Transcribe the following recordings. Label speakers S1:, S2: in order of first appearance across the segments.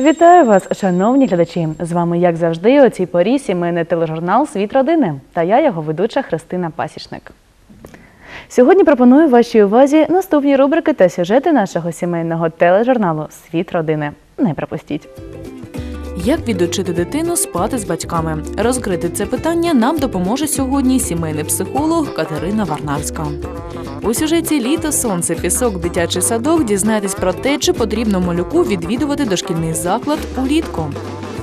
S1: Вітаю вас, шановні глядачі! З вами, як завжди, у цій порі сімейний тележурнал Світ родини та я його ведуча Христина Пасічник. Сьогодні пропоную вашій увазі наступні рубрики та сюжети нашого сімейного тележурналу Світ родини. Не пропустіть.
S2: Як відучити дитину спати з батьками? Розкрити це питання нам допоможе сьогодні сімейний психолог Катерина Варнавська. У сюжеті Літо, сонце, пісок, дитячий садок дізнаєтесь про те, чи потрібно малюку відвідувати дошкільний заклад улітку.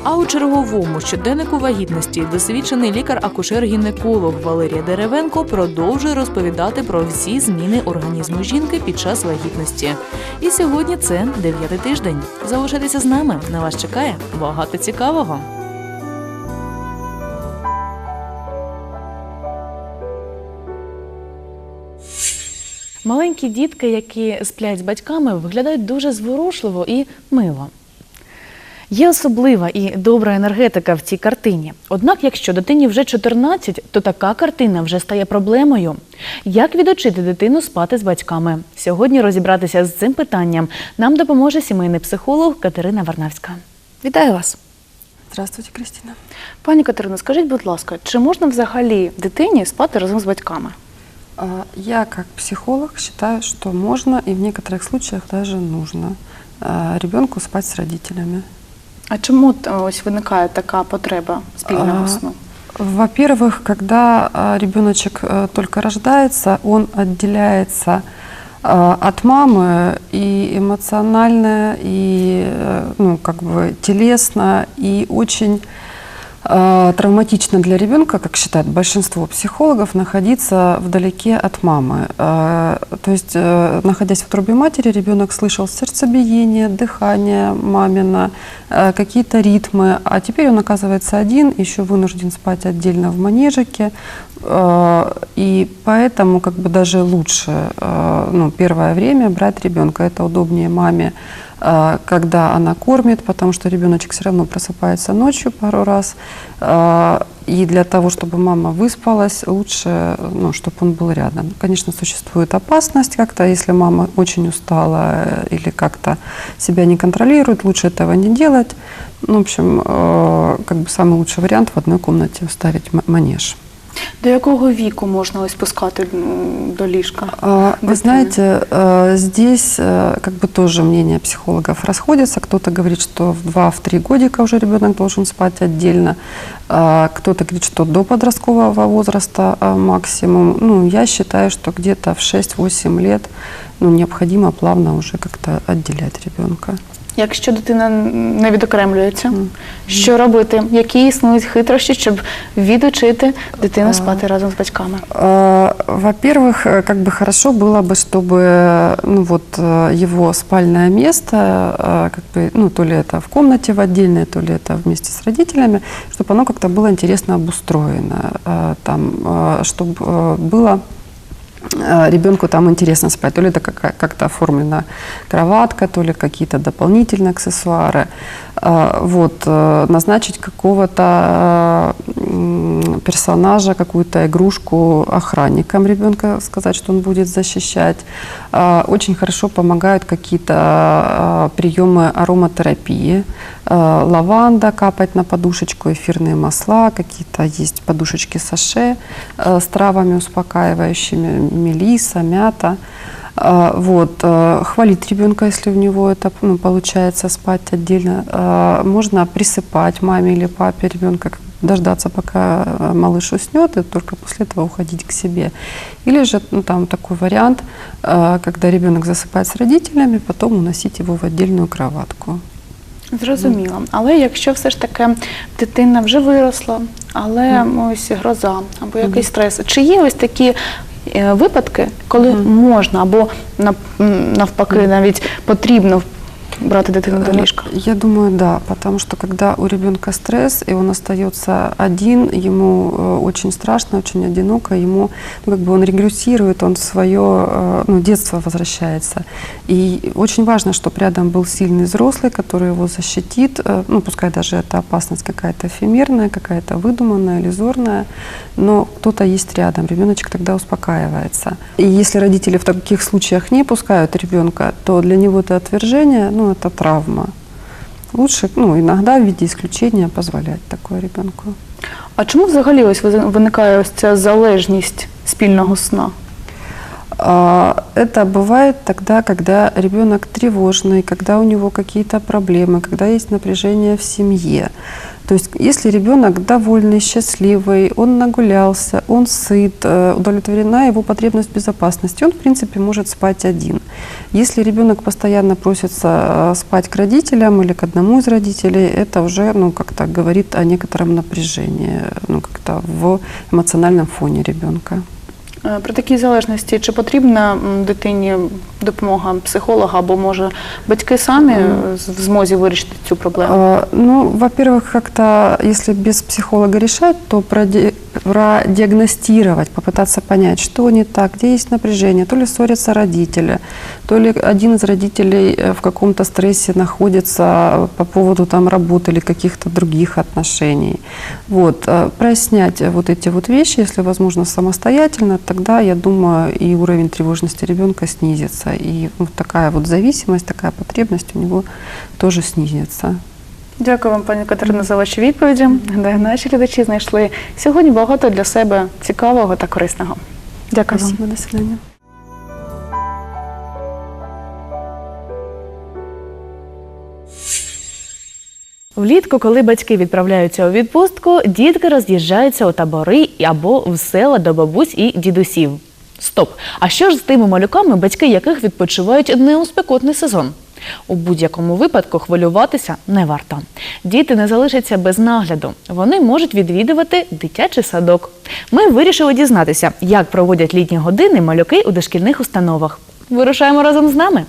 S2: А у черговому щоденнику вагітності досвідчений лікар-акушер-гінеколог Валерія Деревенко продовжує розповідати про всі зміни організму жінки під час вагітності. І сьогодні це дев'ятий тиждень. Залишайтеся з нами. На вас чекає багато цікавого.
S1: Маленькі дітки, які сплять з батьками, виглядають дуже зворушливо і мило. Є особлива і добра енергетика в цій картині. Однак, якщо дитині вже 14, то така картина вже стає проблемою. Як відучити дитину спати з батьками? Сьогодні розібратися з цим питанням нам допоможе сімейний психолог Катерина Варнавська. Вітаю вас!
S3: Здравствуйте, Кристина.
S1: Пані Катерино, скажіть, будь ласка, чи можна взагалі дитині спати разом з батьками?
S3: Я как психолог считаю, что можно и в некоторых случаях даже нужно ребенку спать с родителями.
S1: А чому т- ось виникає така потреба спільного
S3: А,
S1: сну?
S3: Во-первых, когда а, ребеночек а, только рождается, он отделяется а, от мамы и эмоционально, и э, ну, как бы телесно, и очень а, травматично для ребенка, как считает большинство психологов, находиться вдалеке от мамы. А, То есть, э, находясь в утробе матери, ребенок слышал сердцебиение, дыхание мамина, э, какие-то ритмы, а теперь он оказывается один, еще вынужден спать отдельно в манежике, Э, и поэтому как бы даже лучше э, ну, первое время брать ребенка. Это удобнее маме, э, когда она кормит, потому что ребеночек все равно просыпается ночью пару раз. Э, И для того, чтобы мама выспалась, лучше, ну, чтобы он был рядом. Конечно, существует опасность как-то, если мама очень устала э, или как-то себя не контролирует, лучше этого не делать. Ну, в общем, э, как бы самый лучший вариант в одной комнате вставить манеж.
S1: До якого віку можна ось пускати ну, до ліжка?
S3: А, Вы
S1: Дитину.
S3: знаете, э, здесь э, как бы тоже мнения психологов расходятся. Кто-то говорит, что в 2-3 годика уже ребенок должен спать отдельно. А, Кто-то говорит, что до подросткового возраста а, максимум. Ну, я считаю, что где-то в 6-8 лет ну, необходимо плавно уже как-то отделять ребенка.
S1: Якщо дитина не відокремлюється,
S3: Мгм.
S1: що робити? Які існують хитрощі, щоб відучити дитину
S3: А.
S1: спати разом з батьками?
S3: А, Во-первых, э, как бы хорошо было бы, чтобы ну вот э, его спальное место, э, как бы, ну то ли это в комнате в отдельной, то ли это вместе с родителями, чтобы оно как-то было интересно обустроено, э, там, чтобы было э, ребенку там интересно спать. То ли это какая- как-то оформлена кроватка, то ли какие-то дополнительные аксессуары. А, Вот, э, назначить какого-то э, персонажа, какую-то игрушку охранником ребенка, сказать, что он будет защищать. Очень хорошо помогают какие-то приемы ароматерапии. Лаванда капать на подушечку, эфирные масла, какие-то есть подушечки саше э, с травами успокаивающими, мелиса, мята. А, Вот, э, хвалить ребенка, если у него это ну, получается спать отдельно. А, Можно присыпать маме или папе ребенка, дождаться, пока э, малыш уснет, и только после этого уходить к себе. Или же ну, там такой вариант, э, когда ребенок засыпает с родителями, потом уносить его в отдельную кроватку.
S1: Зрозуміло. Але якщо все ж таки дитина вже виросла, але ось гроза або якийсь стрес, чи є ось такі е, випадки, коли можна або навпаки навіть потрібно брати дитину до
S3: Э? Я думаю, да, потому что когда у ребенка стресс, и он остается один, ему э, очень страшно, очень одиноко, ему, ну, как бы он регрессирует, он в свое э, ну, детство возвращается. И очень важно, чтобы рядом был сильный взрослый, который его защитит, ну, пускай даже это опасность какая-то эфемерная, какая-то выдуманная, иллюзорная, но кто-то есть рядом, ребеночек тогда успокаивается. И если родители в таких случаях не пускают ребенка, то для него это отвержение, ну, это травма. лучше, ну, иногда в виде исключения позволять такое ребенку.
S1: А чому взагалі ось ви- виникає ось ця залежність спільного сна?
S3: А, Это бывает тогда, когда ребенок тревожный, когда у него какие-то проблемы, когда есть напряжение в семье. То есть, если ребенок довольный, счастливый, он нагулялся, он сыт, э, удовлетворена его потребность безопасности, он, в принципе, может спать один. Если ребенок постоянно просится э, спать к родителям или к одному из родителей, это уже, ну, как-то говорит о некотором напряжении, ну, как-то в эмоциональном фоне ребенка.
S1: Е, При такій залежності чи потрібна дитині допомога психолога або може батьки самі е, в змозі вирішити цю проблему?
S3: Ну, во-первых, как-то, если без психолога решать, то продиагностировать, попытаться понять, что не так, где есть напряжение, то ли ссорятся родители, то ли один из родителей э, в каком-то стрессе находится по поводу там работы или каких-то других отношений. Вот, э, прояснять вот эти вот вещи, если возможно самостоятельно, тогда, я думаю, и уровень тревожности ребенка снизится, и вот такая вот зависимость, такая потребность у него тоже снизится.
S1: Дякую вам, пані Катерина, за ваші відповіді. Гадаю, наші глядачі знайшли сьогодні багато для себе цікавого та корисного. Дякую вам.
S3: Спасибо, до свидания.
S1: Влітку, коли батьки відправляються у відпустку, дітки роз'їжджаються у табори або в села до бабусь і дідусів. Стоп! А що ж з тими малюками, батьки яких відпочивають не у спекотний сезон? У будь-якому випадку хвилюватися не варто. Діти не залишаться без нагляду. Вони можуть відвідувати дитячий садок. Ми вирішили дізнатися, як проводять літні години малюки у дошкільних установах. Вирушаємо разом з нами.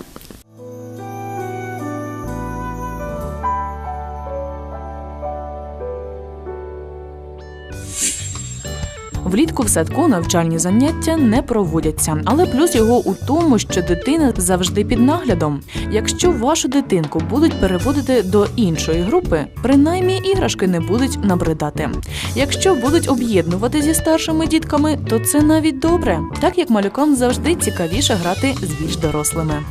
S2: Влітку в садку навчальні заняття не проводяться, але плюс його у тому, що дитина завжди під наглядом. Якщо вашу дитинку будуть переводити до іншої групи, принаймні іграшки не будуть набридати. Якщо будуть об'єднувати зі старшими дітками, то це навіть добре, так як малюкам завжди цікавіше грати з більш дорослими.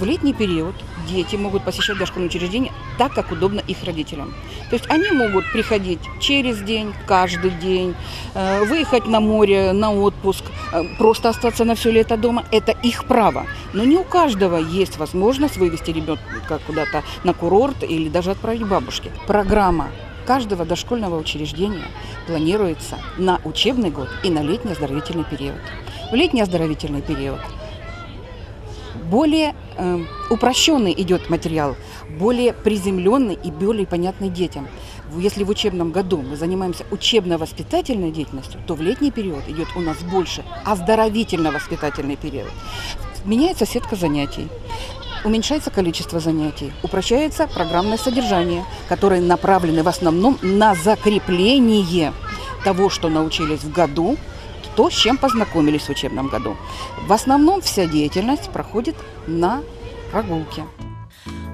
S4: В летний период дети могут посещать дошкольные учреждения так, как удобно их родителям. То есть они могут приходить через день, каждый день, э, выехать на море, на отпуск, э, просто остаться на все лето дома. Это их право. Но не у каждого есть возможность вывести ребенка куда-то на курорт или даже отправить бабушке. Программа каждого дошкольного учреждения планируется на учебный год и на летний оздоровительный период. В летний оздоровительный период более э, упрощенный идет материал, более приземленный и более понятный детям. Если в учебном году мы занимаемся учебно-воспитательной деятельностью, то в летний период идет у нас больше оздоровительно-воспитательный период. Меняется сетка занятий. Уменьшается количество занятий, упрощается программное содержание, которые направлены в основном на закрепление того, что научились в году, то, с чем познакомились в учебном году. В основном вся деятельность проходит на прогулке.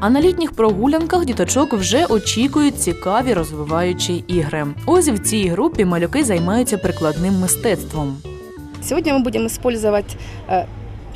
S2: А на літніх прогулянках діточок вже очікують цікаві розвиваючі ігри. Ось в цій групі малюки займаються прикладним мистецтвом.
S5: Сьогодні ми будемо использовать, э,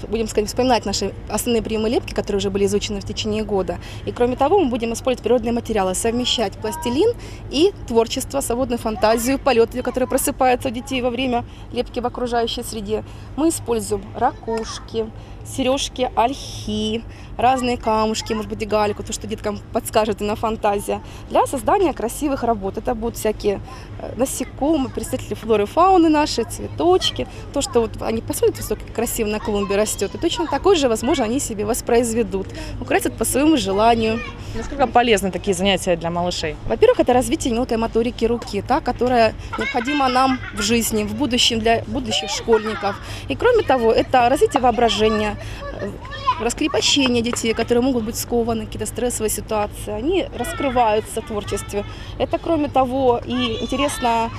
S5: будем сказать, вспоминать наши основные приемы лепки, которые уже были изучены в течение года. И кроме того, мы будем использовать природные материалы, совмещать пластилин и творчество, свободную фантазию, полет, который просыпается у детей во время лепки в окружающей среде. Мы используем ракушки, сережки, ольхи, разные камушки, может быть, и галику, то, что деткам подскажет на фантазия, для создания красивых работ. Это будут всякие э, насекомые, представители флоры и фауны наши, цветочки, то, что вот они посмотрят, высоко красиво на клумбе растет, и точно такой же, возможно, они себе воспроизведут, украсят по своему желанию.
S6: Насколько полезны такие занятия для малышей?
S5: Во-первых, это развитие мелкой моторики руки, та, которая необходима нам в жизни, в будущем для будущих школьников. И кроме того, это развитие воображения, э, раскрепощение детей, которые могут быть скованы, какие-то стрессовые ситуации. Они раскрываются в творчестве. Это, кроме того, и интересно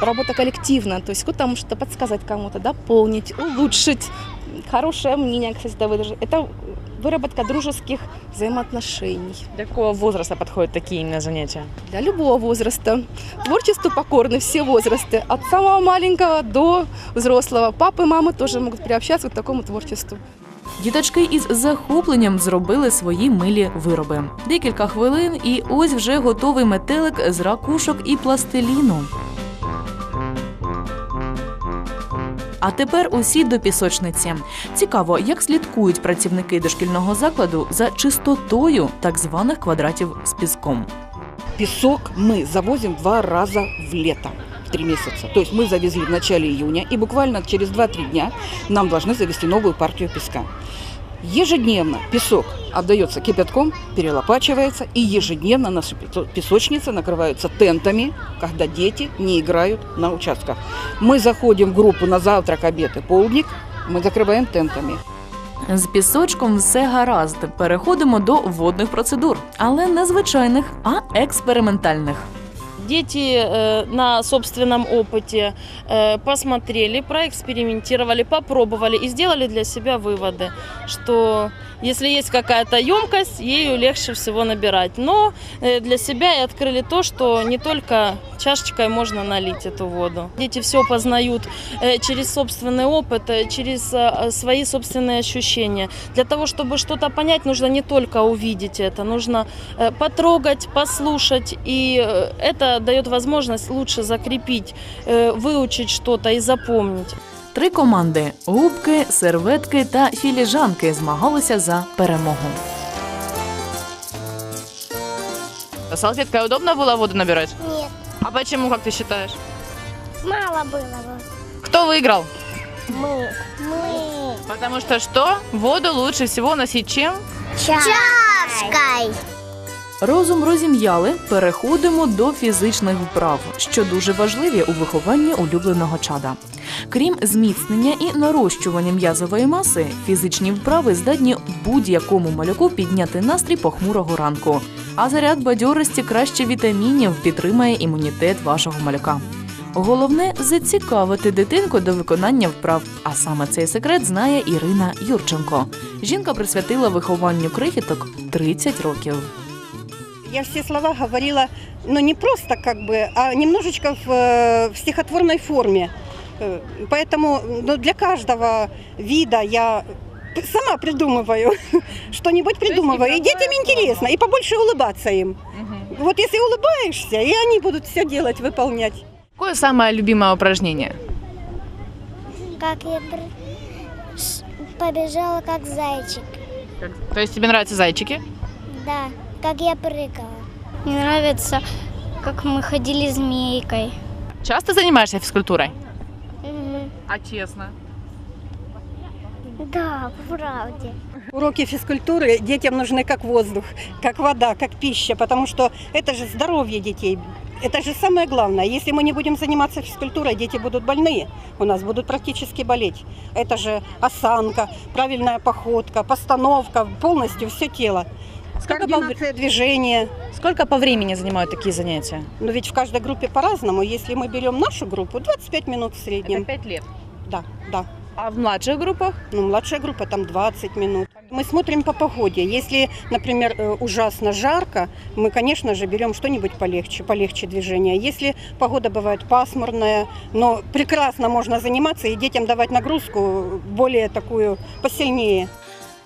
S5: работа коллективная, то есть кто-то может что-то подсказать кому-то, дополнить, улучшить. Хорошее мнение, кстати, да, выдержать. Это выработка дружеских взаимоотношений.
S6: Для какого возраста подходят такие именно занятия?
S5: Для любого возраста. Творчеству покорны все возрасты. От самого маленького до взрослого. Папы и мамы тоже могут приобщаться к такому творчеству.
S2: Діточки із захопленням зробили свої милі вироби. Декілька хвилин, і ось вже готовий метелик з ракушок і пластиліну. А тепер усі до пісочниці. Цікаво, як слідкують працівники дошкільного закладу за чистотою так званих квадратів з піском.
S4: Песок мы завозим два раза в лето, в три месяца. То есть мы завезли в начале июня, и буквально через 2-3 дня нам должны завести новую партию песка. Ежедневно песок отдается кипятком, перелопачивается, и ежедневно наши песо- песочницы накрываются тентами, когда дети не играют на участках. Мы заходим в группу на завтрак, обед и полдник, мы закрываем тентами.
S2: З пісочком все гаразд. Переходимо до водних процедур, але не звичайних, а експериментальних.
S7: Дети э, на собственном опыте э, посмотрели, проэкспериментировали, попробовали и сделали для себя выводы, что если есть какая-то емкость, ею легче всего набирать. Но э, для себя и открыли то, что не только чашечкой можно налить эту воду. Дети все познают э, через собственный опыт, э, через свои собственные ощущения. Для того, чтобы что-то понять, нужно не только увидеть это, нужно потрогать, послушать, и это дает возможность лучше закрепить, выучить что-то и запомнить.
S2: Три команди губки, серветки та філіжанки змагалися за перемогу.
S6: Салфеткой удобно было воду набирать?
S8: Нет,
S6: А почему, как ты считаешь?
S8: мало было бы.
S6: Кто выиграл?
S8: Мы. Мы.
S6: Потому что что? Воду лучше всего носить чем?
S8: Чашкой.
S2: Розум розім'яли. Переходимо до фізичних вправ, що дуже важливі у вихованні улюбленого чада. Крім зміцнення і нарощування м'язової маси, фізичні вправи здатні будь-якому малюку підняти настрій похмурого ранку. А заряд бадьорості краще вітамінів підтримає імунітет вашого малюка. Головне зацікавити дитинку до виконання вправ. А саме цей секрет знає Ірина Юрченко. Жінка присвятила вихованню крихіток 30 років.
S9: Я все слова говорила, ну не просто как бы, а немножечко в, э, в стихотворной форме. Э, Поэтому ну, для каждого вида я сама придумываю, что-нибудь придумываю. И детям интересно, и побольше улыбаться им. Вот если улыбаешься, и они будут все делать, выполнять.
S6: Какое самое любимое упражнение?
S8: Как я побежала, как зайчик.
S6: То есть тебе нравятся зайчики?
S8: Да, как я прыгала. Мне нравится, как мы ходили змейкой.
S6: Часто занимаешься физкультурой?
S8: Мгм.
S6: А честно?
S8: Да, по правде.
S9: Уроки физкультуры детям нужны как воздух, как вода, как пища, потому что это же здоровье детей. Это же самое главное. Если мы не будем заниматься физкультурой, дети будут больные. У нас будут практически болеть. Это же осанка, правильная походка, постановка, полностью все тело.
S6: Сколько по,
S9: Координация движения.
S6: сколько по времени занимают такие занятия?
S9: Но ведь в каждой группе по-разному. Если мы берем нашу группу, 25 минут в среднем.
S6: 5 лет.
S9: Да, да.
S6: А в младших группах?
S9: Ну, младшая группа там 20 минут. Мы смотрим по погоде. Если, например, э, ужасно жарко, мы, конечно же, берем что-нибудь полегче, полегче движения. Если погода бывает пасмурная, но прекрасно можно заниматься и детям давать нагрузку более такую посильнее.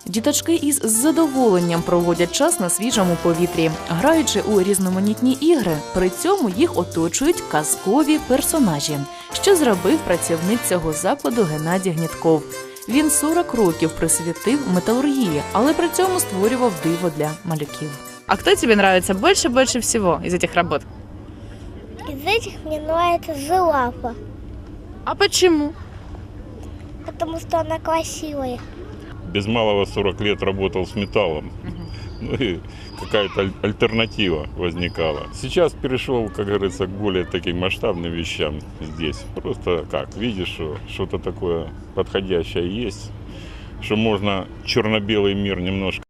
S2: Діточки із задоволенням проводять час на свіжому повітрі, граючи у різноманітні ігри. При цьому їх оточують казкові персонажі, що зробив працівник цього закладу Геннадій Гнітков. Він 40 років присвятив металургії, але при цьому створював диво для малюків.
S6: А кто тебе нравится больше больше всего из этих работ?
S8: Из этих мне нравится зелапа,
S6: А почему?
S8: потому что она красивая.
S10: Без малого 40 лет работал с металлом. Ну и какая-то альтернатива возникала. Сейчас перешел, как говорится, к более таким масштабным вещам здесь. Просто как, видишь, что что-то такое подходящее есть, что можно черно-белый мир немножко